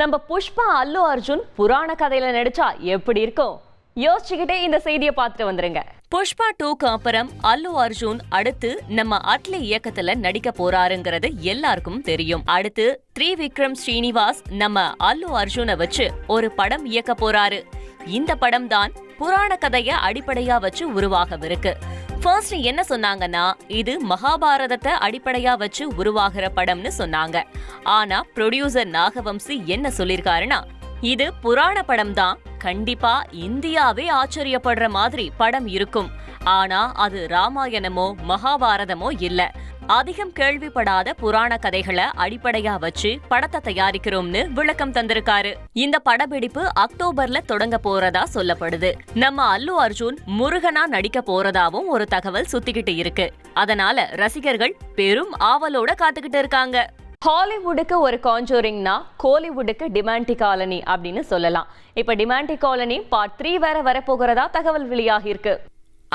நம்ம புஷ்பா அல்லு அர்ஜுன் புராண கதையில நடிச்சா எப்படி இருக்கும்? யோசிச்சுக்கிட்டே இந்த செய்தியை பார்த்துட்டு வந்துருங்க. புஷ்பா டூக்கு அப்புறம் அல்லு அர்ஜுன் அடுத்து நம்ம அட்லி இயக்கத்துல நடிக்க போறாருங்கிறது எல்லாருக்கும் தெரியும். அடுத்து த்ரிவிக்ரம் ஸ்ரீனிவாஸ் நம்ம அல்லு அர்ஜுனை வச்சு ஒரு படம் இயக்க போறாரு. இந்த படம் தான் புராண கதையை அடிப்படையா வச்சு உருவாகவிருக்கு. ஃபர்ஸ்ட் என்ன சொன்னாங்கன்னா இது மகாபாரதத்தை அடிப்படையா வச்சு உருவாகிற படம்னு சொன்னாங்க. ஆனா ப்ரொடியூசர் நாகவம்சி என்ன சொல்லிருக்காருன்னா இது புராண படம் தான் கண்டிப்பா இந்தியாவே ஆச்சரியப்படுற மாதிரி படம் இருக்கும். ஆனா அது ராமாயணமோ மகாபாரதமோ இல்ல. அதிகம் கேள்விப்படாத புராண கதைகளை அடிப்படையா வச்சு படத்தை தயாரிக்கிறோம்னு விளக்கம் தந்திருக்காரு. இந்த படப்பிடிப்பு அக்டோபர்ல தொடங்க போறதா சொல்லப்படுது. நம்ம அல்லு அர்ஜுன் முருகனா நடிக்க போறதாவும் ஒரு தகவல் சுத்திக்கிட்டு இருக்கு. அதனால ரசிகர்கள் பெரும் ஆவலோட காத்துக்கிட்டு இருக்காங்க. ஹாலிவுட்டுக்கு ஒரு கான்ஜூரிங்னா கோலிவுட்டுக்கு டிமாண்டி காலனி அப்படின்னு சொல்லலாம். இப்ப டிமாண்டி காலனி பார்ட் த்ரீ வேற வரப்போகிறதா தகவல் வெளியாகிருக்கு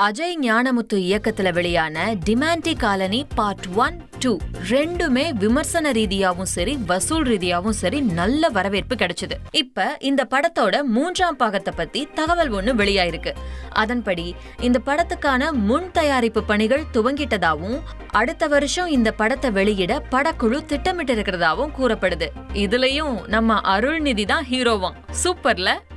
அஜய் ஞானமுத்து இயக்கத்துல வெளியான Demonte colony part one two ரெண்டுமே விமர்சன ரீதியாவும் சரி வசூல் ரீதியாவும் சரி நல்ல வரவேற்பு கிடைச்சது. இப்ப இந்த படத்தோட மூன்றாம் பாகத்தை பத்தி தகவல் ஒண்ணு வெளியாயிருக்கு. அதன்படி இந்த படத்துக்கான முன் தயாரிப்பு பணிகள் துவங்கிட்டதாவும் அடுத்த வருஷம் இந்த படத்தை வெளியிட படக்குழு திட்டமிட்டு இருக்கிறதாவும் கூறப்படுது. இதுலயும் நம்ம அருள்நிதி தான் ஹீரோவாம் சூப்பர்ல